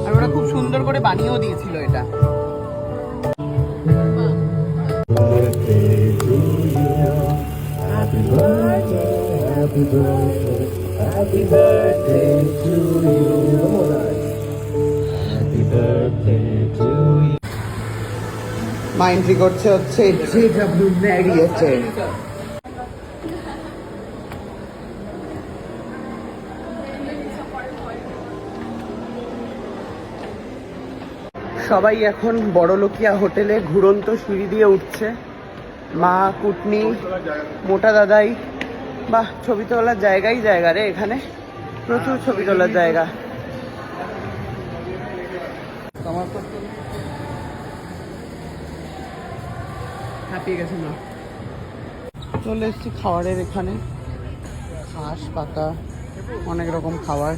আর ওরা খুব সুন্দর করে বানিয়েও দিয়েছিল এটা। মা এন্ট্রি করছে হচ্ছে জে ডাব্লিউ ম্যারিয়টে সবাই এখন বড়লোকিয়া হোটেলে ঘুরন্ত সিঁড়ি দিয়ে উঠছে। মা, কুটনি, মোটা দাদাই। বাহ, ছবি তোলার জায়গাই জায়গা রে এখানে। প্রচুর ছবি তোলার জায়গা। চলে এসেছি খাবারের এখানে। ঘাস পাতা, অনেক রকম খাবার।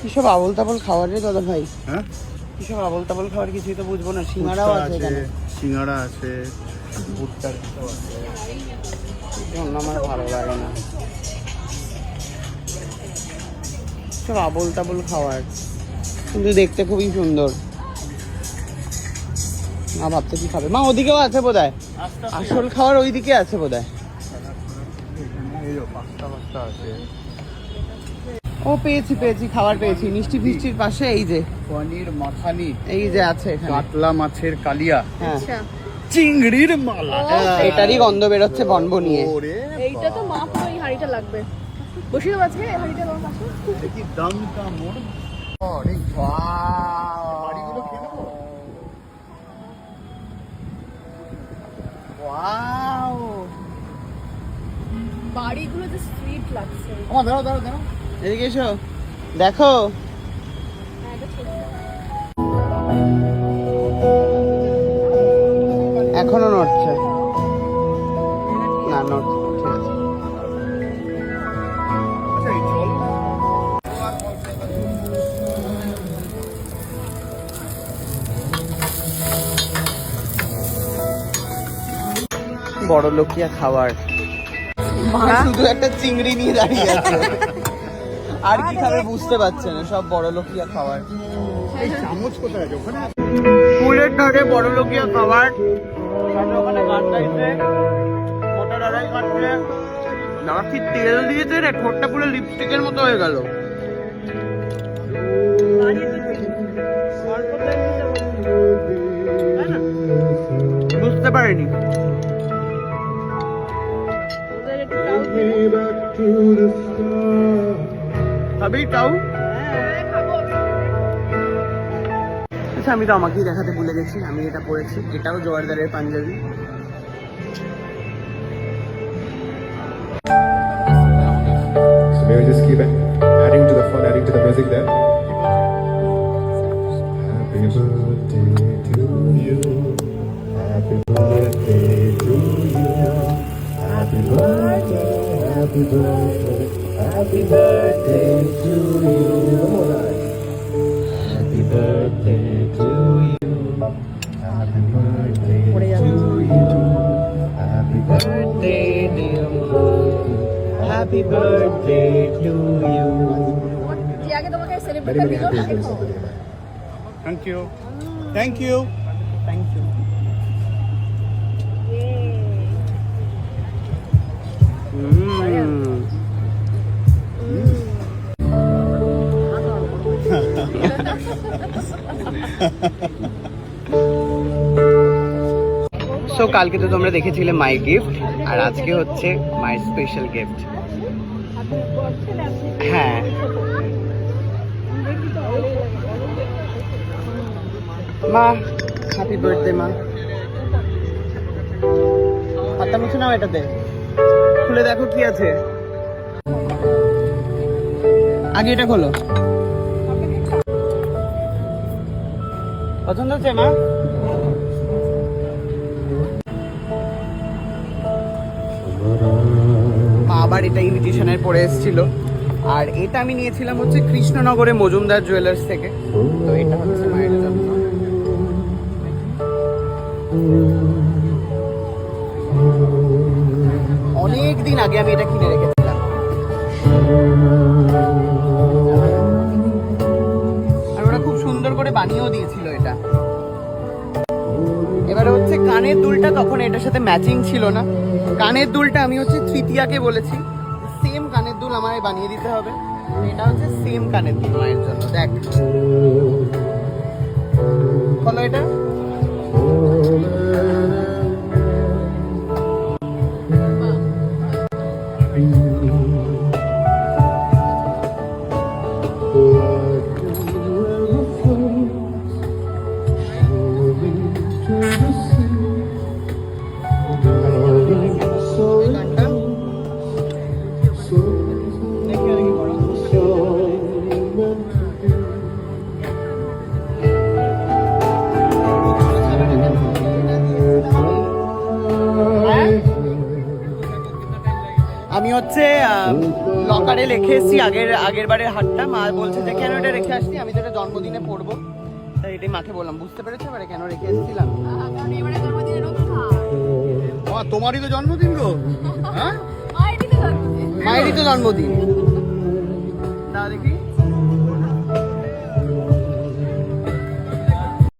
কিসব আবল তাবল খাবার রে দাদা ভাই? হ্যাঁ? কিসব আবল তাবল খাবার কিছুই তো বুঝব না সিঙ্গারাও ফুচকা আছে এখানে। সিঙ্গাড়া আছে ভুট্টার জন্য আমার ভালো লাগে না। সব আবল তাবল খাবার কিন্তু দেখতে খুবই সুন্দর। মা ভাবতে কি খাবে? মা ওদিকেও আছে বোধ হয় আসল খাবার ওইদিকে আছে বোধ এখানে এই যে পাস্তা পাস্তা আছে ও পেয়েছি পেয়েছি খাবার পেয়েছি। মিষ্টি ফিষ্টির পাশে এই যে। পনির মাখানি এই যে আছে এখানে। কাতলা মাছের কালিয়া হ্যাঁ। চিংড়ির মালা। এটারই গন্ধ বেরোচ্ছে বনবনিয়ে ওরে এইটা তো মাপ ওই হাঁড়িটা লাগবে। বসে দেবো আজকে এই হাঁড়িটা তোমার পাশে। কি দাম কা মোর? আরে বাড়িগুলো খেয়ে নেব? ওয়াও। বাড়িগুলো যে সুইট লাগছে। আমার দাঁড়াও দাঁড়াও দাঁড়াও। এদিকে এসো। দেখো। এখনও নড়ছে। না নড়ছে বড় লোকিয়া খাবার শুধু একটা চিংড়ি নিয়ে দাঁড়িয়ে আছে। আর কি খাবে বুঝতে পারছে না সব বড় লোকিয়া খাবার। এই চামচ কোথায় আছে? ওখানে ফুলের ধারে বড় লোকিয়া খাবার ওখানে গান গাইছে মোটা দাদাই খাচ্ছে। দাদা কি তেল দিয়েছে রে ঠোঁটটা পুরো লিপস্টিকের মতো হয়ে গেল। বুঝতে পারিনি। খাবি তাও হ্যাঁ, আচ্ছা আমি তো আমাকেই দেখাতে ভুলে গেছি আমি এটা পরেছি এটাও জোয়ারদারের panjabi So maybe just keep adding to the fun, adding to the music there. Happy birthday to you. Happy birthday to you. Happy birthday, happy birthday, Happy birthday to you. Happy birthday to you. Happy birthday to you. Happy birthday, dear Happy birthday to you. Thank you. Thank you. Thank you. So কালকে তো তোমরা দেখেছিলে মাই gift আর আজকে হচ্ছে মাই special gift হ্যাঁ। মা happy birthday মা। হাতটা মুছে নাও এটাতে। খুলে দেখো কি আছে। আগে এটা খোলো। পছন্দ হচ্ছে, মা? আবার এটা ইমিটেশনের পরে এসেছিল। আর এটা আমি নিয়েছিলাম হচ্ছে কৃষ্ণনগরে মজুমদার জুয়েলার্স থেকে। তো এটা হচ্ছে মায়ের অনেক দিন আগে আমি এটা কিনে রেখেছিলাম। আর ওরা খুব সুন্দর করে বানিয়েও দিয়েছে হচ্ছে কানের দুলটা তখন এটার সাথে ম্যাচিং ছিল না। কানের দুলটা আমি হচ্ছে তৃতীয়াকে বলেছি। সেম কানের দুল আমায় বানিয়ে দিতে হবে। এটা হচ্ছে সেম কানের দুল মায়ের জন্য। দেখ। বলো এটা। আমি হচ্ছে লকারে রেখে এসেছি আগের আগের বারের হাটটা। মা বলছে যে কেন এটা রেখে আসছি আমি তো এটা জন্মদিনে পড়ব তাই এটাই মাকে বললাম বুঝতে পেরেছ? এবারে কেন রেখে এসেছিলাম? তোমারই তো জন্মদিন গো হ্যাঁ? মায়েরই তো জন্মদিন। মায়েরই তো জন্মদিন।